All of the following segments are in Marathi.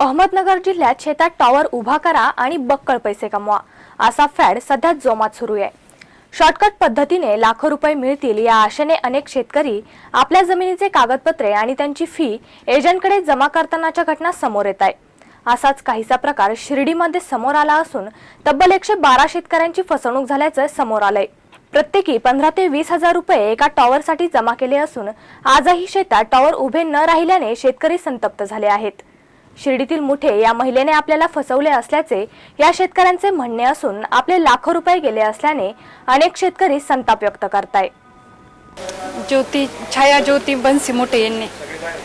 अहमदनगर जिल्ह्यात शेतात टॉवर उभा करा आणि बक्कळ पैसे कमवा असा फॅड सध्या जोमात सुरू आहे. शॉर्टकट पद्धतीने लाखो रुपये मिळतील या आशेने अनेक शेतकरी आपल्या जमिनीचे कागदपत्रे आणि त्यांची फी एजंटकडे जमा करतानाच्या घटना समोर येत आहे. असाच काहीसा प्रकार शिर्डीमध्ये समोर आला असून तब्बल एकशे बारा शेतकऱ्यांची फसवणूक झाल्याचं समोर आलंय. प्रत्येकी पंधरा ते वीस हजार रुपये एका टॉवरसाठी जमा केले असून आजही शेतात टॉवर उभे न राहिल्याने शेतकरी संतप्त झाले आहेत. शिर्डीतील मुठे या महिलेने आपल्याला फसवले असल्याचे या शेतकऱ्यांचे म्हणणे असून आपले लाखो रुपये गेले असल्याने अनेक शेतकरी संताप व्यक्त करताय. ज्योती छाया ज्योती बनसी मोठे यांनी.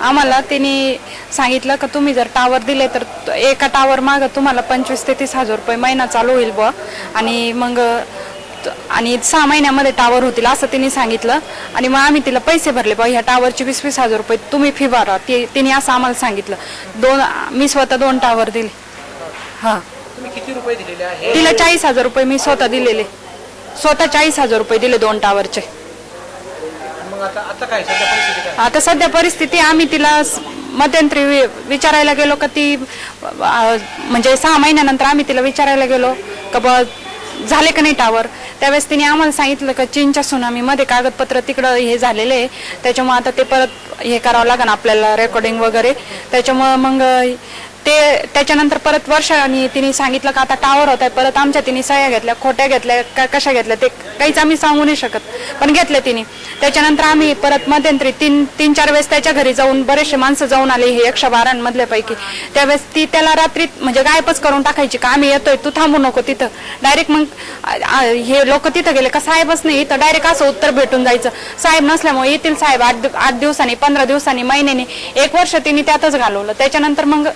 आम्हाला त्यांनी सांगितलं का तुम्ही जर टावर दिले तर एका टावर मागं तुम्हाला पंचवीस ते तीस हजार रुपये महिना चालू होईल बुवा. आणि मग आणि सहा महिन्यामध्ये टावर होतील असं त्यांनी सांगितलं. आणि मग आम्ही तिला पैसे भरले बुवा ह्या टावरचे वीस वीस हजार रुपये तुम्ही फी भरा. ते तिने असं आम्हाला सांगितलं. दोन मी स्वतः दोन टावर दिले. हां. तुम्ही किती रुपये दिलेले आहे? तिला चाळीस हजार रुपये मी स्वतः दिलेले. स्वतः चाळीस हजार रुपये दिले दोन टावरचे आता सध्या परिस्थिती आम्ही तिला मध्यंतरी विचारायला गेलो का ती म्हणजे सहा महिन्यानंतर आम्ही तिला विचारायला गेलो का ब झाले का नाही टावर त्यावेळेस तिने आम्हाला सांगितलं का चीनच्या सुनामीमध्ये कागदपत्र तिकडं हे झालेले आहे. त्याच्यामुळे आता ते परत हे करावं लागेल आपल्याला रेकॉर्डिंग वगैरे. त्याच्यामुळं मग ते त्याच्यानंतर परत वर्षांनी तिने सांगितलं का आता टावर होत आहे परत आमच्या तिने सह्या घेतल्या खोट्या घेतल्या का कशा घेतल्या ते काहीच आम्ही सांगू नाही शकत. पण घेतलं तिने. त्याच्यानंतर आम्ही परत मध्यंतरी तीन तीन चार वेळेस त्याच्या घरी जाऊन बरेचसे माणसं जाऊन आले हे एकशे बारांमधल्यापैकी त्यावेळेस ती त्याला रात्री म्हणजे गायबच करून टाकायची का आम्ही येतोय तू थांबू नको तिथं. डायरेक्ट मग हे लोक तिथं गेले का साहेबच नाही तर डायरेक्ट असं उत्तर भेटून जायचं. साहेब नसल्यामुळे येतील साहेब आठ आठ दिवसांनी पंधरा दिवसांनी महिन्याने. एक वर्ष तिने त्यातच घालवलं. त्याच्यानंतर मग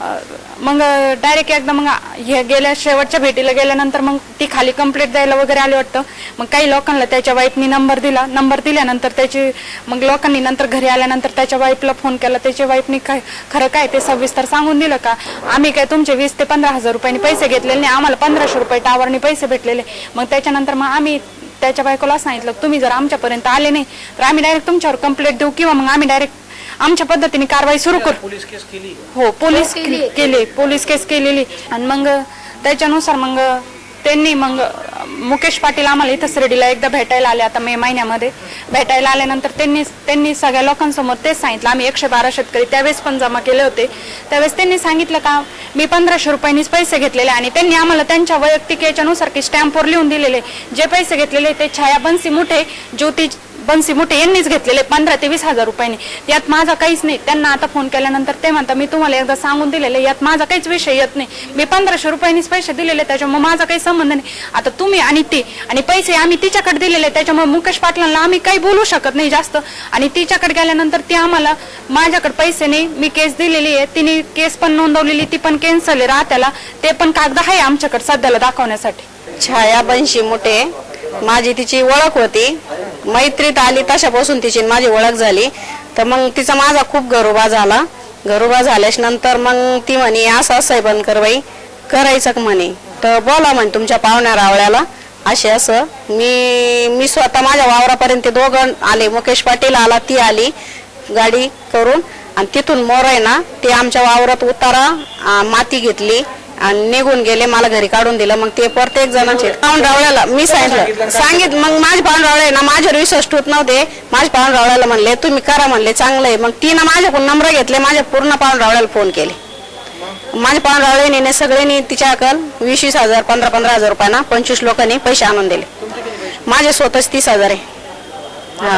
मग डायरेक्ट एकदा मग हे गेल्या शेवटच्या भेटीला गेल्यानंतर मग ती खाली कंप्लेंट द्यायला वगैरे आली वाटतं. मग काही लोकांना त्याच्या वाईफनी नंबर दिला. नंबर दिल्यानंतर त्याची मग लोकांनी नंतर घरी आल्यानंतर त्याच्या वाईफला फोन केला. त्याच्या वाईफनी काय खरं काय ते सविस्तर सांगून दिलं का? आम्ही काय तुमचे वीस ते पंधरा हजार रुपयांनी पैसे घेतलेले नाही. आम्हाला पंधराशे रुपये टावरनी पैसे भेटलेले. मग त्याच्यानंतर मग आम्ही त्याच्या बायकोला सांगितलं तुम्ही जर आमच्यापर्यंत आले नाही तर आम्ही डायरेक्ट तुमच्यावर कंप्लेंट देऊ किंवा मग आम्ही डायरेक्ट आमच्या पद्धतीने कारवाई सुरू करू. पोलीस केस केली. हो पोलीस केले. पोलीस केस केलेली. आणि मग त्याच्यानुसार मग त्यांनी मग मुकेश पाटील आम्हाला इथं शिर्डीला एकदा भेटायला आले आता मे महिन्यामध्ये. भेटायला आल्यानंतर त्यांनी त्यांनी सगळ्या लोकांसमोर तेच सांगितलं. आम्ही एकशे बारा शेतकरी त्यावेळेस पण जमा केले होते. त्यावेळेस त्यांनी सांगितलं का मी पंधराशे रुपयांनीच पैसे घेतलेले आणि त्यांनी आम्हाला त्यांच्या वैयक्तिक याच्यानुसार की स्टॅम्पवर लिहून दिलेले. जे पैसे घेतलेले ते छाया बनसी मुठे ज्योती बनसी मुठे यांनीच घेतलेले पंधरा ते वीस हजार रुपयांनी. यात माझा काहीच नाही. त्यांना आता फोन केल्यानंतर ते म्हणतात मी तुम्हाला एकदा सांगून दिलेले यात माझा काहीच विषय येत नाही. मी पंधराशे रुपयांनीच पैसे दिलेले त्याच्यामुळे माझा काही संबंध नाही. आता तुम्ही आणि ती. आणि पैसे आम्ही तिच्याकडे दिलेले त्याच्यामुळे मुकेश पाटलांना आम्ही काही बोलू शकत नाही जास्त. आणि तिच्याकडे गेल्यानंतर ती आम्हाला माझ्याकडे पैसे नाही मी केस दिलेली आहे. तिने केस पण नोंदवलेली ती पण कॅन्सल आहे राहत्याला. ते पण कागद आहे आमच्याकडे सध्याला दाखवण्यासाठी. छाया बनशी मोठे. माझी तिची ओळख होती. मैत्रीत आली तशापासून तिची माझी ओळख झाली. तर मग तिचा माझा खूप गरोबा झाला. गरोबा झाल्यास नंतर मग ती म्हणे असं असं आहे बनकर बाई करायचं म्हणे? तर बोला म्हणे तुमच्या पाहुण्या रावळ्याला. असे असं. मी मी स्वतः माझ्या वावरापर्यंत ते दोघं आले. मुकेश पाटील आला ती आली गाडी करून. आणि तिथून मोर आहे ना ते आमच्या वावरात उतारा आ, माती घेतली आणि निघून गेले. मला घरी काढून दिलं. मग ते प्रत्येक जणांचे पाहून रावळ्याला मी सांगितलं सांगित मग माझे पाहून रावळे ना माझ्यावर विश्वास ठेवत नव्हते. माझ्या पाहून रावळ्याला म्हणले तुम्ही करा म्हणले चांगलं आहे. मग तिनं माझ्याकडून नंबर घेतले. माझ्या पूर्ण पाहून रावळ्याला फोन केले. माझ्या पाहून रावळेने सगळ्यांनी तिच्या अकल वीस वीस हजार पंधरा पंधरा हजार रुपयांना पंचवीस लोकांनी पैसे आणून दिले. माझे स्वतःच तीस हजार आहे. हा.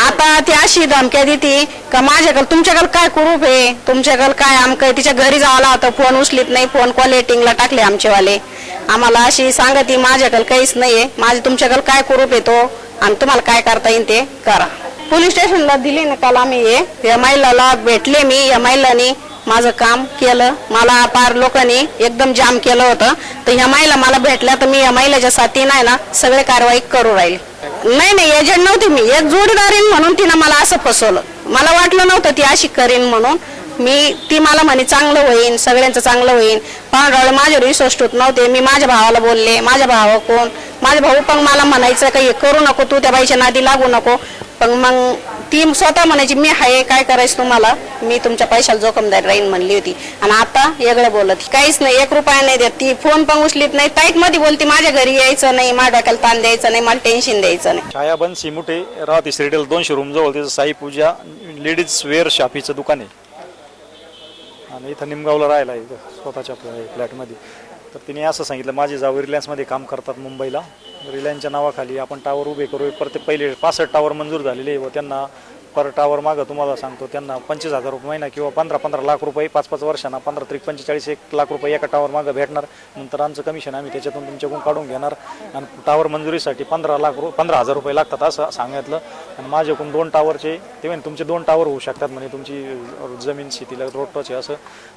आता ती अशी धमक्या देते का माझ्याकडे तुमच्याकडे काय कुरूप आहे? तुमच्याकडे काय आमकं तिच्या घरी जावं होतं फोन उचलीत नाही फोन कॉल एटिंगला टाकले आमचेवाले. आम्हाला अशी सांगते माझ्याकडे काहीच नाहीये. माझे तुमच्याकडे काय कुरूप येतो आणि तुम्हाला काय करता येईल ते करा. पोलीस स्टेशनला दिली ना काल आम्ही हे. या महिलाला भेटले मी या महिलांनी माझं काम केलं मला पार लोकांनी एकदम जाम केलं होतं. तर ह्या महिला मला भेटल्या तर मी या महिलाच्या साथी नाही ना सगळे कारवाई करू राहील. नाही नाही एजंट नव्हती मी. एक जोडीदारीन म्हणून तिनं मला असं फसवलं. मला वाटलं नव्हतं ती अशी करीन म्हणून. मी ती मला म्हणे चांगलं होईन सगळ्यांचं चांगलं होईन. पाहुणरावळे माझ्यावर विश्वास ठेवत नव्हते. मी माझ्या भावाला बोलले माझ्या भावा कोण? माझा भाऊ पण मला म्हणायचं काही हे करू नको तू त्या बाईच्या नादी लागू नको. पण मग ती स्वतः म्हणायची मी आहे काय करायचं तुम्हाला? मी तुमच्या पैशाला जोखमदार राहीन म्हणली होती. आणि आता वेगळं बोलत काहीच नाही एक रुपया नाही देत. ती फोन पण उचलीत नाही. ताईकमध्ये बोलती माझ्या घरी यायचं नाही माझ्या डोक्याला ताण द्यायचं नाही मला टेन्शन द्यायचं नाही. छायाबन सिमुटे राहत श्रीडेल दोनशे रूम जवळ तिथं साई पूजा लेडीज वेअर शॉपीचं दुकान आहे. आणि इथं निमगावला राहिला इथं स्वतःच्या फ्लॅटमध्ये तर तिने असं सांगितलं माझे जाऊ रिलायन्समध्ये काम करतात मुंबईला. रिलायन्सच्या नावाखाली आपण टावर उभे करू. परत पहिले पासष्ट टावर मंजूर झालेले आहे व त्यांना पर टावर मागं तुम्हाला सांगतो त्यांना पंचवीस हजार रुपये महिना किंवा पंधरा पंधरा लाख रुपये पाच पाच वर्षांना पंधरा त्रिक पंचेचाळीस एक लाख रुपये एका टावर मागं भेटणार. नंतर आमचं कमिशन आम्ही त्याच्यातून तुमच्याकडून काढून घेणार. आणि टावर मंजुरीसाठी पंधरा लाख रु पंधरा हजार रुपये लागतात असं सांगितलं. आणि माझ्याकडून दोन टावरचे ते म्हणजे तुमचे दोन टावर होऊ शकतात म्हणे तुमची जमीन शेतीला रोडटच असं.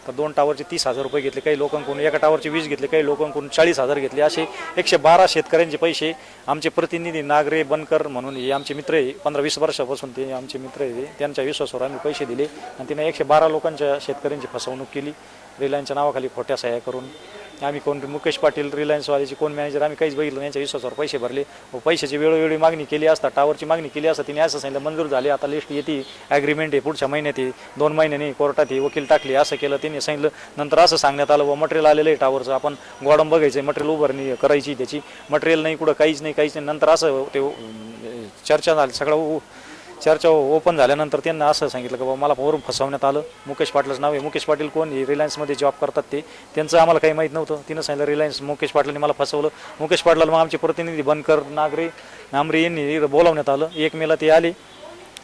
तर दोन टावरचे तीस हजार रुपये घेतले काही लोकांकडून एका टावरचे वीस घेतले काही लोकांकडून चाळीस हजार घेतले. असे एकशे बारा शेतकऱ्यांचे पैसे आमचे प्रतिनिधी नागरे बनकर म्हणून हे आमचे मित्र आहे पंधरा वीस वर्षापासून ते आमचे मित्र आहे त्यांच्या विश्वासावर आम्ही पैसे दिले आणि तिने एकशे बारा लोकांच्या शेतकऱ्यांची फसवणूक केली. रिलायन्सच्या नावाखाली खोट्या सह्या करून. आम्ही कोण मुकेश पाटील रिलायन्सवाल्याचे कोण मॅनेजर आम्ही काहीच बघितलं नाही. यांच्या विश्वासावर पैसे भरले. व पैशाची वेळोवेळी मागणी केली असता टावरची मागणी केली असता तिने असं सांगितलं मंजूर झाली. आता लिस्ट येते. ॲग्रीमेंट आहे. पुढच्या महिन्यात आहे. दोन महिन्याने कोर्टात आहे. वकील टाकली. असं केलं. त्यांनी सांगितलं नंतर असं सांगण्यात आलं. व मटेरियल आलेलं आहे टावरचं आपण गोडम बघायचं आहे मटेरियल उभारणी करायची त्याची. मटेरियल नाही कुठं काहीच नाही काहीच नाही. नंतर असं ते चर्चा झाली. सगळं उ- चर्चा ओपन झाल्यानंतर त्यांना असं सांगितलं की बाबा मला वरून फसवण्यात आलं. मुकेश पाटलाचं नाव आहे. मुकेश पाटील कोण? हे रिलायन्समध्ये जॉब करतात ते. त्यांचं आम्हाला काही माहीत नव्हतं. तिनं सांगितलं रिलायन्स मुकेश पाटलांनी मला फसवलं. मुकेश पाटलाला मग आमचे प्रतिनिधी बनकर नागरे नामरे यांनी बोलावण्यात आलं. एक मेला ते आले.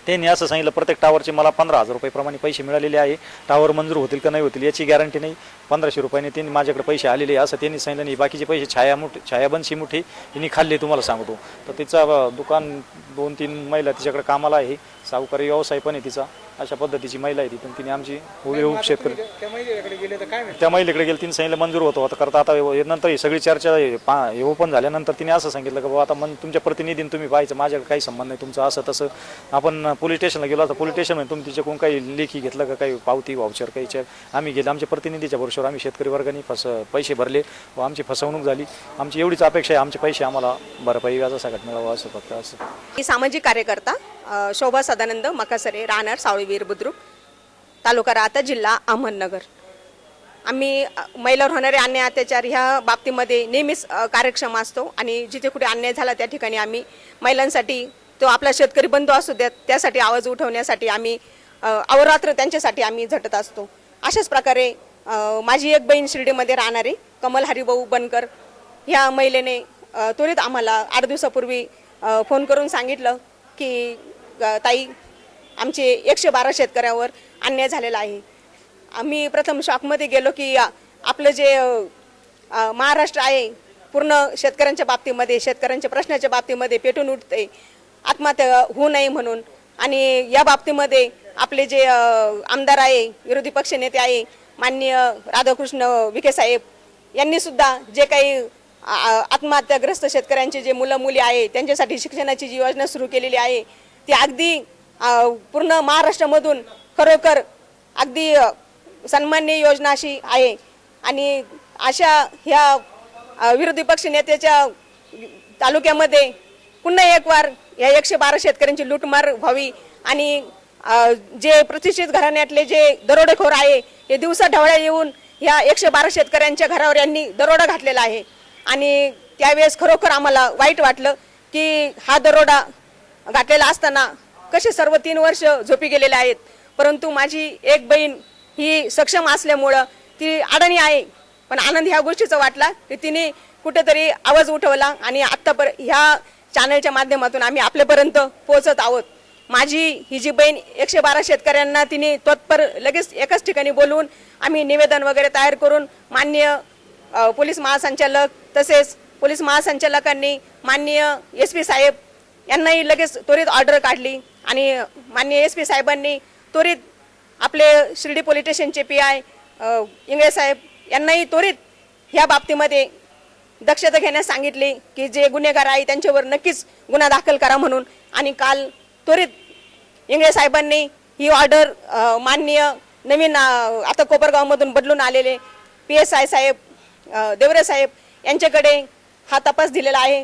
त्यांनी असं सांगितलं प्रत्येक टावरचे मला पंधरा हजार रुपयेप्रमाणे पैसे मिळालेले आहे. टावर मंजूर होतील का नाही होतील याची गॅरंटी नाही. पंधराशे रुपयाने त्यांनी माझ्याकडे पैसे आलेले असं त्यांनी सांगितलं नाही बाकीचे पैसे छाया मुठे छायाबंशी मुठे यांनी खाल्ले तुम्हाला सांगतो. तर तिचा दुकान दोन तीन महिला तिच्याकडे कामाला आहे. सावकारी व्यवसाय पण आहे तिचा. अशा पद्धतीची महिला आहे ती. पण तिने आमची हुबेहूब शेतकरी त्या महिलेकडे गेले तर काय माहिती त्या महिलेकडे गेले तिने सांगितलं मंजूर होतो. आता करता आता नंतर ही सगळी चर्चा हे पा- हे ओपन झाल्यानंतर तिने असं सांगितलं की बाबा आता मन तुमच्या प्रतिनिधीने तुम्ही पाहायचं माझ्याकडे काही संबंध नाही तुमचं असं तसं. आपण पोलीस स्टेशनला गेलो आता पोलीस स्टेशनमध्ये तुम्ही तिच्याकडून काही लेखी घेतलं का काही पावती वाउचर काही? आम्ही गेलो आमच्या प्रतिनिधीच्या बरोबर आम्ही शेतकरी वर्गाने फस पैसे भरले व आमची फसवणूक झाली. आमची एवढीच अपेक्षा आहे आमचे पैसे आम्हाला भरपाई व्याजासकट मिळावं असं फक्त असं. मी सामाजिक कार्यकर्ता अ, शोभा सदानंद मकासरे राहणार सावळीवीर बुद्रुक तालुका राहता जिल्हा अहमदनगर. आम्ही अ, महिलावर होणारे अन्याय अत्याचार ह्या बाबतीमध्ये नेहमीच अ, कार्यक्षम असतो आणि जिथे कुठे अन्याय झाला त्या ठिकाणी आम्ही महिलांसाठी तो आपला शेतकरी बंधू असू द्या त्यासाठी आवाज उठवण्यासाठी आम्ही अ, अहोरात्र त्यांच्यासाठी आम्ही झटत असतो. अशाच प्रकारे माझी एक बहीण शिर्डीमध्ये राहणारी कमल हरिभाऊ बनकर. ह्या महिलेने त्वरित आम्हाला आठ दिवसापूर्वी फोन करून सांगितलं की ताई आमचे एकशे बारा शेतकऱ्यावर अन्याय झालेला आहे. आम्ही प्रथम शॉकमध्ये गेलो की आपलं जे महाराष्ट्र आहे पूर्ण शेतकऱ्यांच्या बाबतीमध्ये शेतकऱ्यांच्या प्रश्नाच्या बाबतीमध्ये पेटून उठते आत्महत्या होऊ नये म्हणून. आणि या बाबतीमध्ये आपले जे आमदार आहे विरोधी पक्ष नेते आहे माननीय राधाकृष्ण विखे साहेब यांनी सुद्धा जे काही आ- आत्महत्याग्रस्त शेतकऱ्यांचे जे मुलं मुली आहे त्यांच्यासाठी शिक्षणाची जी योजना सुरू केलेली आहे ती अगदी पूर्ण महाराष्ट्रामधून खरोखर अगदी सन्मान्य योजना अशी आहे. आणि अशा ह्या विरोधी पक्ष नेत्याच्या तालुक्यामध्ये पुन्हा एक वार या एकशे बारा शेतकऱ्यांची लूटमार व्हावी आणि जे प्रतिष्ठित घराण्यातले जे दरोडेखोर आहे हे दिवसा ढवळ्या येऊन ह्या एकशे बारा शेतकऱ्यांच्या घरावर यांनी दरोडा घातलेला आहे. आणि त्यावेळेस खरोखर आम्हाला वाईट वाटलं की हा दरोडा घातलेला असताना कसे सर्व तीन वर्ष झोपी गेलेले आहेत. परंतु माझी एक बहीण ही सक्षम असल्यामुळं ती अडाणी आहे. पण आनंद ह्या गोष्टीचा वाटला की तिने कुठेतरी आवाज उठवला आणि आत्तापर्यंत ह्या चॅनलच्या माध्यमातून आम्ही आपल्यापर्यंत पोहोचत आहोत. माझी ही जी बहीण एकशे बारा शेतकऱ्यांना तिने तत्पर लगेच एकाच ठिकाणी बोलवून आम्ही निवेदन वगैरे तयार करून मान्य पोलीस महासंचालक तसेच पोलीस महासंचालकांनी माननीय एस पी साहेब यांनाही लगेच त्वरित ऑर्डर काढली आणि माननीय एस पी साहेबांनी त्वरित आपले Shirdi police station P I Ingale साहेब यांनाही त्वरित ह्या बाबतीमध्ये दक्षता घेण्यास सांगितली की जे गुन्हेगार आहे त्यांच्यावर नक्कीच गुन्हा दाखल करा म्हणून. आणि काल त्वरित इंगळे साहेबांनी ही ऑर्डर मान्य माननीय नवीन आता कोपरगावमधून बदलून आलेले पी एस आय साहेब देवरे साहेब यांच्याकडे हा तपास दिलेला आहे.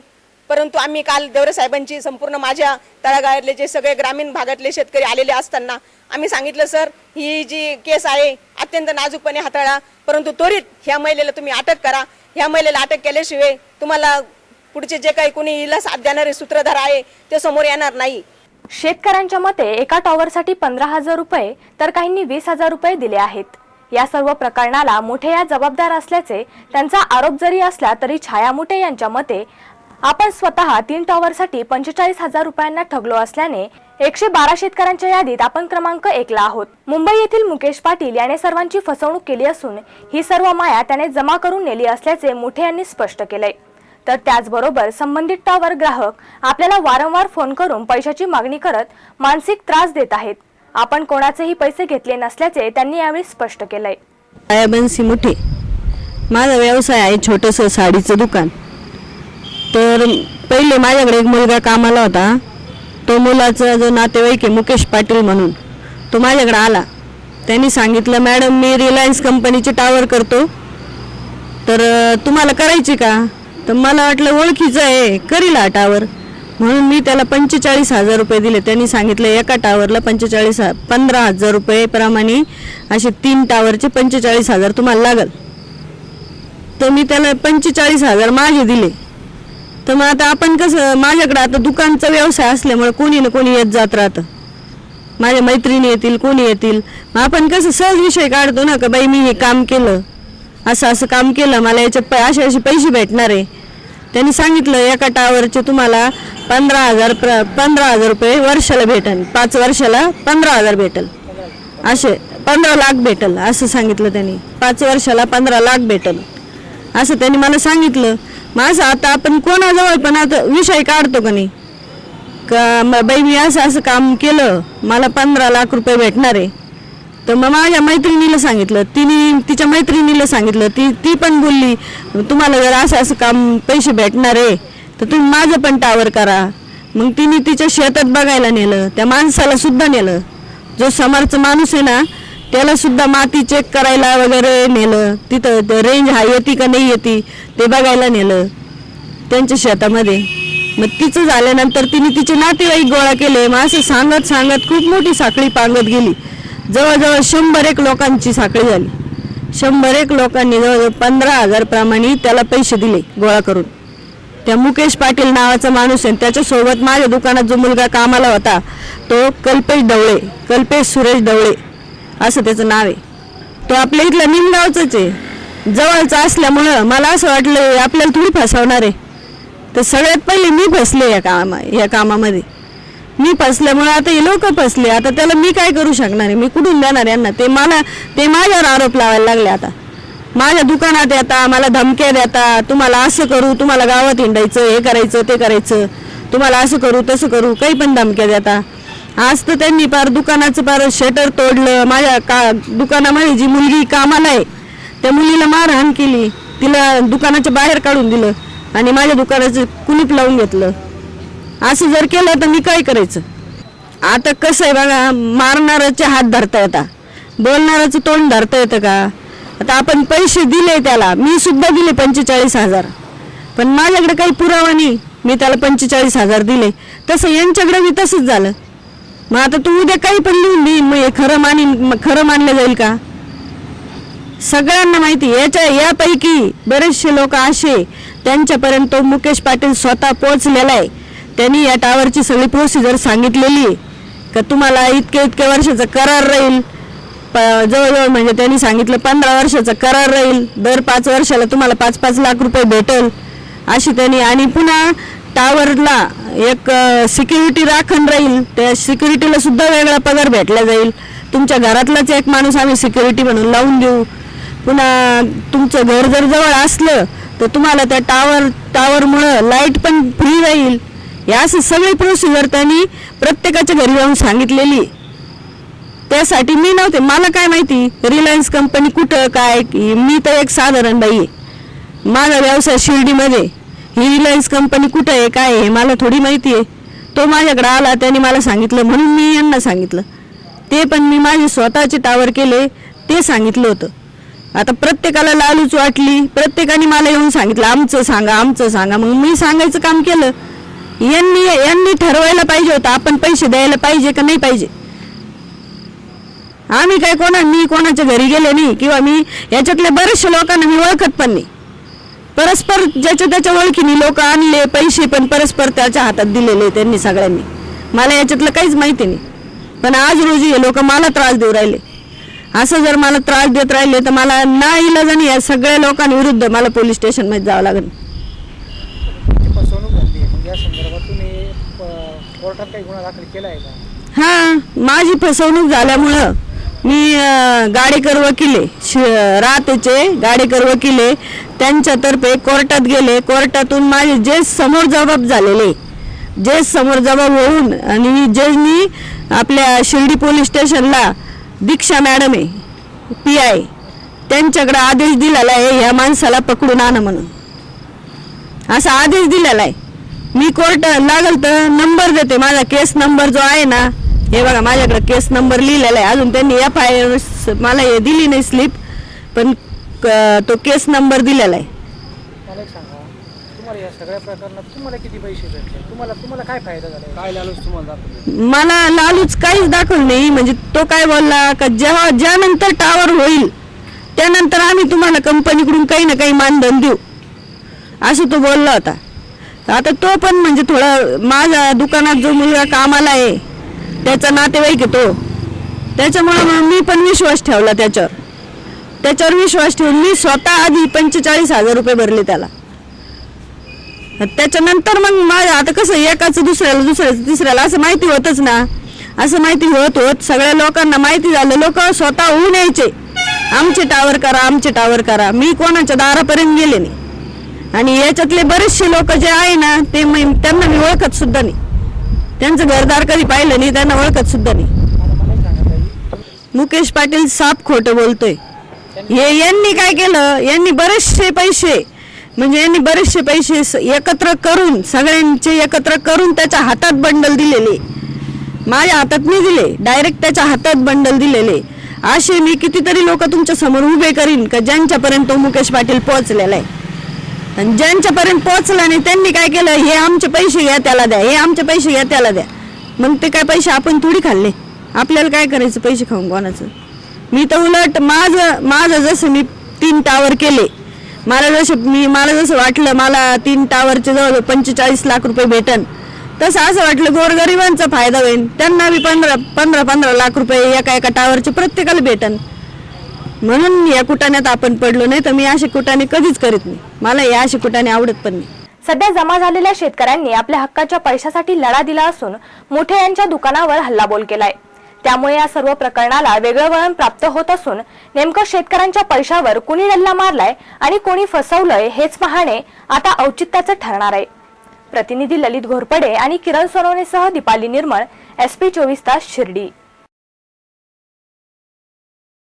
परंतु आम्ही काल देवरे साहेबांची संपूर्ण माझ्या तळागाळातले जे सगळे ग्रामीण भागातले शेतकरी आलेले असताना आम्ही सांगितलं सर ही जी केस आहे अत्यंत नाजूकपणे हाताळा. परंतु त्वरित ह्या महिलेला तुम्ही अटक करा. ह्या महिलेला अटक केल्याशिवाय तुम्हाला पुढचे जे काही कोणी हिला साथ देणारे सूत्रधार आहे ते समोर येणार नाही. शेतकऱ्यांच्या मते एका टॉवरसाठी पंधरा हजार रुपये तर काहींनी वीस हजार रुपये दिले आहेत. या सर्व प्रकरणाला मुठे या जबाबदार असल्याचे त्यांचा आरोप जरी असला तरी छाया मुठे यांच्या मते आपण स्वतः तीन टॉवरसाठी पंचेचाळीस हजार रुपयांना ठगलो असल्याने एकशे बारा शेतकऱ्यांच्या यादीत आपण क्रमांक एकला आहोत. मुंबई येथील मुकेश पाटील याने सर्वांची फसवणूक केली असून ही सर्व माया त्याने जमा करून नेली असल्याचे मुठे यांनी स्पष्ट केलंय. तर त्याचबरोबर संबंधित टॉवर ग्राहक आपल्याला वारंवार फोन करून पैशाची मागणी करत मानसिक त्रास देत आहेत. आपण कोणाचेही पैसे घेतले नसल्याचे त्यांनी यावेळी स्पष्ट केलंय. छायाबन्सी मुठे माझा व्यवसाय आहे छोटंसं साडीचं दुकान. तर पहिले माझ्याकडे एक मुलगा कामाला होता. तो मुलाचा जो नातेवाईक आहे मुकेश पाटील म्हणून तो माझ्याकडे आला. त्यांनी सांगितलं मॅडम मी रिलायन्स कंपनीचे टावर करतो. तर तुम्हाला करायची का? तर मला वाटलं ओळखीचं आहे. करील हा टावर म्हणून मी त्याला पंचेचाळीस हजार रुपये दिले. त्यांनी सांगितलं एका टावरला पंचेचाळीस हा- पंधरा हजार रुपये प्रमाणे असे तीन टावरचे पंचेचाळीस हजार तुम्हाला लागल. तर मी त्याला पंचेचाळीस हजार माझे दिले. तर मग आता आपण कसं माझ्याकडं आता दुकानचा व्यवसाय असल्यामुळे कोणी ना कोणी येत जात राहतं. माझ्या मैत्रिणी येतील कोणी येतील. मग आपण कसं सहज विषय काढतो ना का बाई मी हे काम केलं. असं असं काम केलं मला याच्यात पै- असे असे पैसे भेटणार आहे. त्यांनी सांगितलं एका टावरचे तुम्हाला पंधरा हजार प्र पंधरा हजार रुपये वर्षाला भेटेल. पाच वर्षाला पंधरा हजार भेटेल. असे पंधरा लाख भेटेल असं सांगितलं त्यांनी. पाच वर्षाला पंधरा लाख भेटेल. असं त्यांनी मला सांगितलं. मग असं आता आपण कोणाजवळ पण आता विषय काढतो का नाही? का बाई मी असं असं काम केलं मला पंधरा लाख रुपये भेटणार आहे. तर मग माझ्या मैत्रिणीला सांगितलं तिने तिच्या मैत्रिणीला सांगितलं ती ती पण बोलली तुम्हाला जर असं असं काम पैसे भेटणार आहे तर तुम्ही माझं पण टावर करा. मग तिने तिच्या शेतात बघायला नेलं त्या माणसाला सुद्धा नेलं. जो समोरचा माणूस आहे ना त्याला सुद्धा माती चेक करायला वगैरे नेलं. तिथं रेंज हा येते का नाही येते ते बघायला नेलं त्यांच्या शेतामध्ये. मग तिचं झाल्यानंतर तिने तिचे नातेवाईक गोळा केले. मग असं सांगत सांगत खूप मोठी साखळी पांगत गेली. जवळजवळ शंभर एक लोकांची साखळी झाली. शंभर एक लोकांनी जवळजवळ पंधरा हजार प्रमाणे त्याला पैसे दिले गोळा करून. त्या मुकेश पाटील नावाचा माणूस आहे त्याच्यासोबत माझ्या दुकानात जो मुलगा कामाला होता तो कल्पेश डवळे कल्पेश सुरेश डवळे असं त्याचं नाव आहे. तो आपल्या इथल्या निमगावचाच आहे. जवळचा असल्यामुळं मला असं वाटलं आपल्याला थोडी फसवणार आहे. तर सगळ्यात पहिले मी फसले या कामा या कामामध्ये. मी फसल्यामुळे आता हे लोक फसले. आता त्याला मी काय करू शकणार आहे? मी कुठून देणार यांना? ते मला ते माझ्यावर आरोप लावायला लागले आता. माझ्या दुकानात येता मला धमक्या देता तुम्हाला असं करू तुम्हाला गावात हिंडायचं हे करायचं ते करायचं. तुम्हाला असं करू तसं करू काही पण धमक्या देता. आज तर त्यांनी पार दुकानाचं पार शटर तोडलं. माझ्या का दुकानामध्ये जी मुलगी कामाला आहे त्या मुलीला मारहाण केली. तिला दुकानाच्या बाहेर काढून दिलं आणि माझ्या दुकानाचं कुलूप लावून घेतलं. असं जर केलं तर मी काय करायचं? आता कसं आहे बघा मारणाराचे हात धरता येता. बोलणाराचं तोंड धरता येतं का? आता आपण पैसे दिले त्याला मी सुद्धा दिले पंचेचाळीस हजार. पण माझ्याकडे काही पुरावा नाही मी त्याला पंचेचाळीस हजार दिले. तसं यांच्याकडे मी तसंच झालं. मग आता तू उद्या काही पण लिहून देईन मग हे खरं मानीन खरं मानलं जाईल का? सगळ्यांना माहिती याच्या यापैकी बरेचसे लोक असे त्यांच्यापर्यंत तो मुकेश पाटील स्वतः पोहोचलेला आहे. त्यांनी या टावरची सगळी प्रोसिजर सांगितलेली का तुम्हाला इतक्या इतक्या वर्षाचा करार राहील. प- जवळजवळ म्हणजे त्यांनी सांगितलं पंधरा वर्षाचा करार राहील. दर पाच वर्षाला तुम्हाला पाच पाच लाख रुपये भेटेल. अशी त्यांनी आणि पुन्हा टावरला एक सिक्युरिटी राखण राहील. त्या सिक्युरिटीला सुद्धा वेगळा पगार भेटला जाईल. तुमच्या घरातलाच एक माणूस आम्ही सिक्युरिटी म्हणून लावून देऊ. पुन्हा तुमचं घर जर जवळ असलं तर तुम्हाला त्या टावर टावरमुळं लाइट पण फ्री राहील. या असं सगळे प्रोसिजर त्यांनी प्रत्येकाच्या घरी जाऊन सांगितलेली. त्यासाठी मी नव्हते. मला काय माहिती? रिलायन्स कंपनी कुठं काय? मी तर एक साधारण बाई आहे. माझा व्यवसाय शिर्डीमध्ये. ही रिलायन्स कंपनी कुठं आहे काय आहे मला थोडी माहिती आहे. तो माझ्याकडे आला त्याने मला सांगितलं म्हणून मी यांना सांगितलं. ते पण मी माझे स्वतःचे टावर केले ते सांगितलं होतं. आता प्रत्येकाला लालूच वाटली. प्रत्येकाने मला येऊन सांगितलं आमचं सांगा आमचं सांगा. मग मी सांगायचं काम केलं. यांनी यांनी ठरवायला पाहिजे होतं आपण पैसे द्यायला पाहिजे का नाही पाहिजे? आम्ही काय कोणा मी कोणाच्या घरी गेले नाही किंवा मी याच्यातल्या बऱ्याचशा लोकांना मी ओळखत पण नाही. परस्पर ज्याच्या त्याच्या ओळखीने लोक आणले पैसे पण परस्पर त्याच्या हातात दिलेले त्यांनी सगळ्यांनी. मला याच्यातलं काहीच माहिती नाही. पण आज रोजी हे लोक मला त्रास देऊ राहिले. असं जर मला त्रास देत राहिले तर मला ना इलाज आणि या सगळ्या लोकांविरुद्ध मला पोलीस स्टेशनमध्ये जावं लागेल तुमची फसवणूक झाली आहे मग या संदर्भात तुम्ही अ, कोर्टात काही गुन्हा दाखल केला आहे का? हा माझी फसवणूक झाल्यामुळं मी अं, गाडेकर वकिले शि राहतेचे गाडेकर वकिले त्यांच्यातर्फे कोर्टात गेले. कोर्टातून माझे जेज समोर जबाब झालेले जेज समोर जबाब होऊन आणि जे आपल्या शिर्डी पोलीस स्टेशनला दीक्षा मॅडम आहे पी आय त्यांच्याकडे आदेश दिलेला आहे ह्या माणसाला पकडून आणा म्हणून. असा आदेश दिलेला आहे. मी कोर्ट लागल तर नंबर देते. माझा केस नंबर जो आहे ना हे बघा माझ्याकडे केस नंबर लिहिलेला आहे. अजून त्यांनी एफ आय आर मला हे दिली नाही स्लिप पण क- तो केस नंबर दिलेला आहे. मला एक सांगा. तुम्हाला या सगळ्या प्रकरणात तुम्हाला किती पैसे भेटले? तुम्हाला तुम्हाला काय फायदा झाला? काय लालूच तुम्हाला दाखवलं? मला लालूच काहीच दाखवलं नाही. म्हणजे तो काय बोलला का जेव्हा ज्यानंतर टावर होईल त्यानंतर आम्ही तुम्हाला कंपनीकडून काही ना काही मानधन देऊ. असं तो बोलला होता. आता तो पण म्हणजे थोडा माझ्या दुकानात जो मुलगा कामाला आहे त्याचा नातेवाईक आहे तो. त्याच्यामुळे मग मी पण विश्वास ठेवला त्याच्यावर. त्याच्यावर विश्वास ठेवून मी स्वतः आधी पंचेचाळीस हजार रुपये भरले त्याला. त्याच्यानंतर मग माझ्या आता कसं एकाचं दुसऱ्याला दुसऱ्याचं तिसऱ्याला असं माहिती होतच ना. असं माहिती होत होत सगळ्या लोकांना माहिती झालं लोक स्वतः होऊन यायचे. आमचे टावर करा आमचे टावर करा. मी कोणाच्या दारापर्यंत गेले नाही. आणि याच्यातले बरेचसे लोक जे आहे ना ते त्यांना मी ओळखत सुद्धा नाही. त्यांचं घरदार कधी पाहिलं नाही त्यांना ओळखत सुद्धा नाही. मुकेश पाटील साप खोटं बोलतोय. हे यांनी काय केलं? यांनी बरेचसे पैसे म्हणजे यांनी बरेचसे पैसे एकत्र करून सगळ्यांचे एकत्र करून त्याच्या हातात बंडल दिलेले. माझ्या हातात नाही दिले डायरेक्ट त्याच्या हातात बंडल दिलेले. असे मी कितीतरी लोक तुमच्यासमोर उभे करीन का ज्यांच्यापर्यंत मुकेश पाटील पोहोचलेला आहे. आणि ज्यांच्यापर्यंत पोहोचला नाही त्यांनी काय केलं? हे आमचे पैसे घ्या त्याला द्या हे आमचे पैसे घ्या त्याला द्या. मग ते काय पैसे आपण थोडी खाल्ले? आपल्याला काय करायचं पैसे खाऊन कोणाचं? मी तर उलट माझं माझं जसं मी तीन टावर केले मला जसं मी मला जसं वाटलं मला तीन टावरचे जवळ पंचेचाळीस लाख रुपये भेटन तसं असं वाटलं गोरगरिबांचा फायदा होईल त्यांना बी पंधरा पंधरा पंधरा लाख रुपये एका एका टावरचे प्रत्येकाला भेटन. म्हणून या कुटाण्यात आपण पडलो नाही तर मी असे कुटाणे कधीच करीत नाही. मला या शिकुटाने आवडत पण नाही. सध्या जमा झालेल्या शेतकऱ्यांनी आपल्या हक्काच्या पैशासाठी लढा दिला असून मोठे यांच्या दुकानावर हल्लाबोल केलाय. त्यामुळे या सर्व प्रकरणाला वेगळं वळण प्राप्त होत असून नेमकं शेतकऱ्यांच्या पैशावर कुणी डल्ला मारलाय आणि कोणी फसवलंय हेच पाहणे आता औचित्याचं ठरणार आहे. प्रतिनिधी ललित घोरपडे आणि किरण सोनवणेसह दीपाली निर्मळ एसपी चोवीस तास शिर्डी.